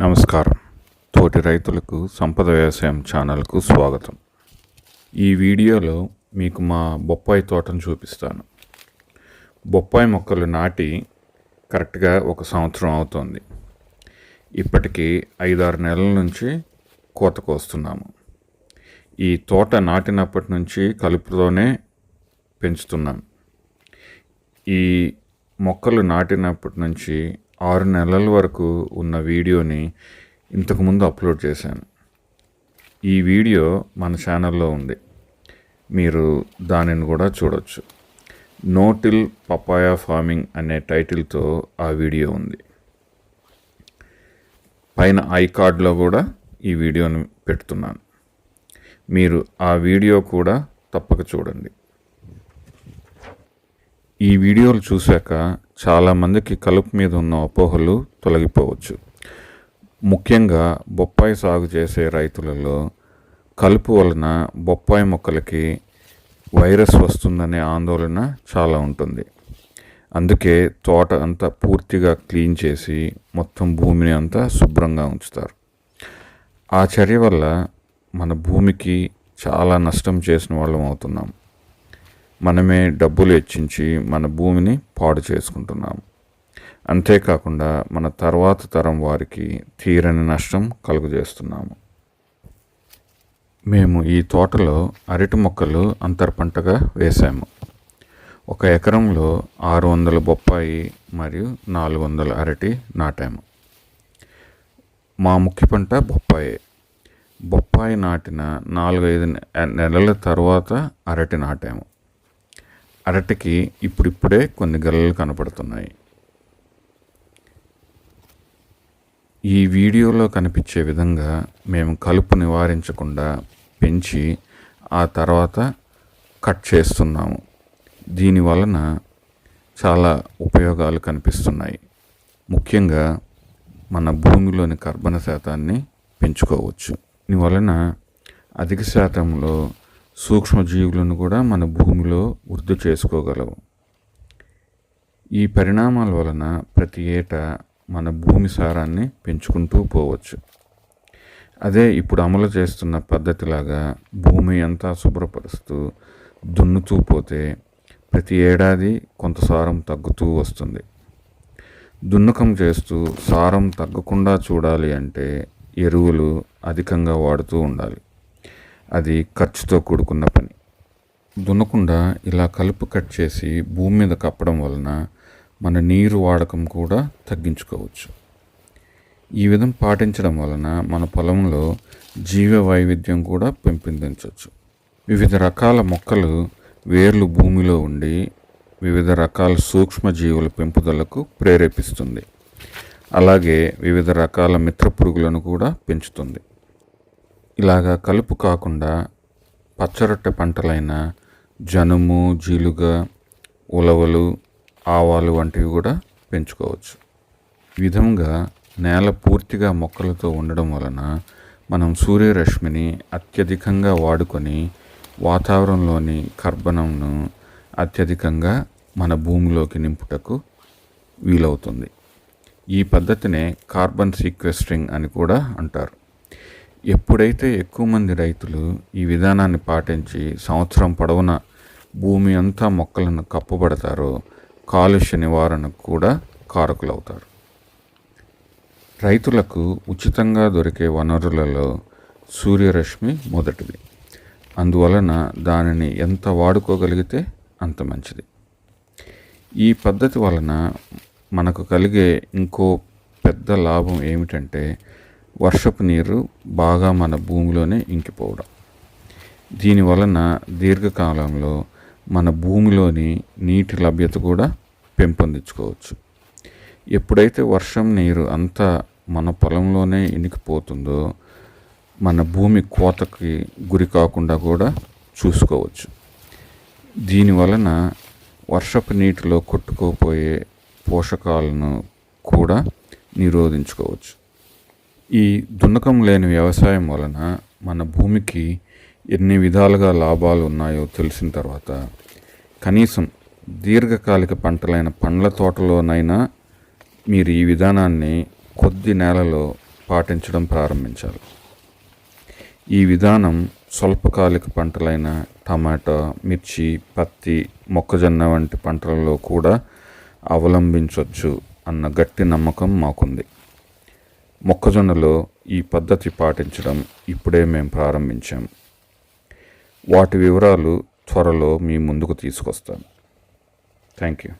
నమస్కారం. తోటి రైతులకు సంపద వ్యవసాయం ఛానల్కు స్వాగతం. ఈ వీడియోలో మీకు మా బొప్పాయి తోటను చూపిస్తాను. బొప్పాయి మొక్కలు నాటి కరెక్ట్గా ఒక సంవత్సరం అవుతుంది. ఇప్పటికీ ఐదారు నెలల నుంచి కోతకు వస్తున్నాము ఈ తోట నాటినప్పటి నుంచి కలుపుతోనే పెంచుతున్నాం. ఈ మొక్కలు నాటినప్పటి నుంచి ఆరు నెలల వరకు ఉన్న వీడియోని ఇంతకుముందు అప్లోడ్ చేశాను. ఈ వీడియో మన ఛానల్లో ఉంది. మీరు దానిని కూడా చూడొచ్చు. నోటిల్ పపాయా ఫార్మింగ్ అనే టైటిల్తో ఆ వీడియో ఉంది. పైన ఐ కార్డ్లో కూడా ఈ వీడియోని పెడుతున్నాను. మీరు ఆ వీడియో కూడా తప్పక చూడండి. ఈ వీడియోలు చూశాక చాలామందికి కలుపు మీద ఉన్న అపోహలు తొలగిపోవచ్చు. ముఖ్యంగా బొప్పాయి సాగు చేసే రైతులలో కలుపు వలన బొప్పాయి మొక్కలకి వైరస్ వస్తుందనే ఆందోళన చాలా ఉంటుంది. అందుకే తోట అంతా పూర్తిగా క్లీన్ చేసి మొత్తం భూమిని అంతా శుభ్రంగా ఉంచుతారు. ఆ చర్య వల్ల మన భూమికి చాలా నష్టం చేసిన వాళ్ళం అవుతున్నాం. మనమే డబ్బులు హెచ్చించి మన భూమిని పాడు చేసుకుంటున్నాము. అంతేకాకుండా మన తర్వాత తరం వారికి తీరని నష్టం కలుగజేస్తున్నాము. మేము ఈ తోటలో అరటి మొక్కలు అంతర పంటగా వేసాము ఒక ఎకరంలో ఆరు వందల బొప్పాయి మరియు నాలుగు వందల అరటి నాటాము. మా ముఖ్య పంట బొప్పాయి. బొప్పాయి నాటిన నాలుగైదు నెలల తర్వాత అరటి నాటాము. అరటికి ఇప్పుడిప్పుడే కొన్ని గల్లలు కనపడుతున్నాయి. ఈ వీడియోలో కనిపించే విధంగా మేము కలుపు నివారించకుండా పెంచి ఆ తర్వాత కట్ చేస్తున్నాము. దీని వలన చాలా ఉపయోగాలు కనిపిస్తున్నాయి. ముఖ్యంగా మన భూమిలోని కర్బన శాతాన్ని పెంచుకోవచ్చు. దీనివలన అధిక శాతంలో సూక్ష్మజీవులను కూడా మన భూమిలో వృద్ధి చేసుకోగలవు. ఈ పరిణామాల వలన ప్రతి ఏటా మన భూమి సారాన్ని పెంచుకుంటూ పోవచ్చు. అదే ఇప్పుడు అమలు చేస్తున్న పద్ధతిలాగా భూమి అంతా శుభ్రపరుస్తూ దున్నుతూ పోతే ప్రతి ఏడాది కొంత సారం తగ్గుతూ వస్తుంది. దున్నకం చేస్తూ సారం తగ్గకుండా చూడాలి అంటే ఎరువులు అధికంగా వాడుతూ ఉండాలి. అది ఖర్చుతో కూడుకున్న పని. దున్నకుండా ఇలా కలుపు కట్ చేసి భూమి మీద కప్పడం వలన మన నీరు వాడకం కూడా తగ్గించుకోవచ్చు. ఈ విధం పాటించడం వలన మన పొలంలో జీవ వైవిధ్యం కూడా పెంపొందించవచ్చు. వివిధ రకాల మొక్కలు వేర్లు భూమిలో ఉండి వివిధ రకాల సూక్ష్మజీవుల పెంపుదలకు ప్రేరేపిస్తుంది. అలాగే వివిధ రకాల మిత్ర పురుగులను కూడా పెంచుతుంది. ఇలాగా కలుపు కాకుండా పచ్చరొట్టె పంటలైన జనుము జీలుగ ఉలవలు ఆవాలు వంటివి కూడా పెంచుకోవచ్చు. ఈ విధంగా నేల పూర్తిగా మొక్కలతో ఉండడం వలన మనం సూర్యరశ్మిని అత్యధికంగా వాడుకొని వాతావరణంలోని కర్బనంను అత్యధికంగా మన భూమిలోకి నింపుటకు వీలవుతుంది. ఈ పద్ధతినే కార్బన్ సీక్వెస్ట్రింగ్ అని కూడా అంటారు. ఎప్పుడైతే ఎక్కువ మంది రైతులు ఈ విధానాన్ని పాటించి సంవత్సరం పొడవునా భూమి అంతా మొక్కలను కప్పబడతారో కాలుష్య నివారణకు కూడా కారకులవుతారు. రైతులకు ఉచితంగా దొరికే వనరులలో సూర్యరశ్మి మొదటిది. అందువలన దానిని ఎంత వాడుకోగలిగితే అంత మంచిది. ఈ పద్ధతి వలన మనకు కలిగే ఇంకో పెద్ద లాభం ఏమిటంటే వర్షపు నీరు బాగా మన భూమిలోనే ఇంకిపోవడం. దీని వలన దీర్ఘకాలంలో మన భూమిలోని నీటి లభ్యత కూడా పెంపొందించుకోవచ్చు. ఎప్పుడైతే వర్షం నీరు అంతా మన పొలంలోనే ఇనికిపోతుందో మన భూమి కోతకి గురి కాకుండా కూడా చూసుకోవచ్చు. దీని వలన వర్షపు నీటిలో కొట్టుకోపోయే పోషకాలను కూడా నిరోధించుకోవచ్చు. ఈ దున్నకం లేని వ్యవసాయం వలన మన భూమికి ఎన్ని విధాలుగా లాభాలు ఉన్నాయో తెలిసిన తర్వాత కనీసం దీర్ఘకాలిక పంటలైన పండ్ల తోటలోనైనా మీరు ఈ విధానాన్ని కొద్ది నెలలో పాటించడం ప్రారంభించాలి. ఈ విధానం స్వల్పకాలిక పంటలైన టమాటా మిర్చి పత్తి మొక్కజొన్న వంటి పంటలలో కూడా అవలంబించవచ్చు అన్న గట్టి నమ్మకం మాకుంది. మొక్కజొన్నలో ఈ పద్ధతి పాటించడం ఇప్పుడే మేము ప్రారంభించాం. వాటి వివరాలు త్వరలో మీ ముందుకు తీసుకొస్తాను థ్యాంక్ యూ.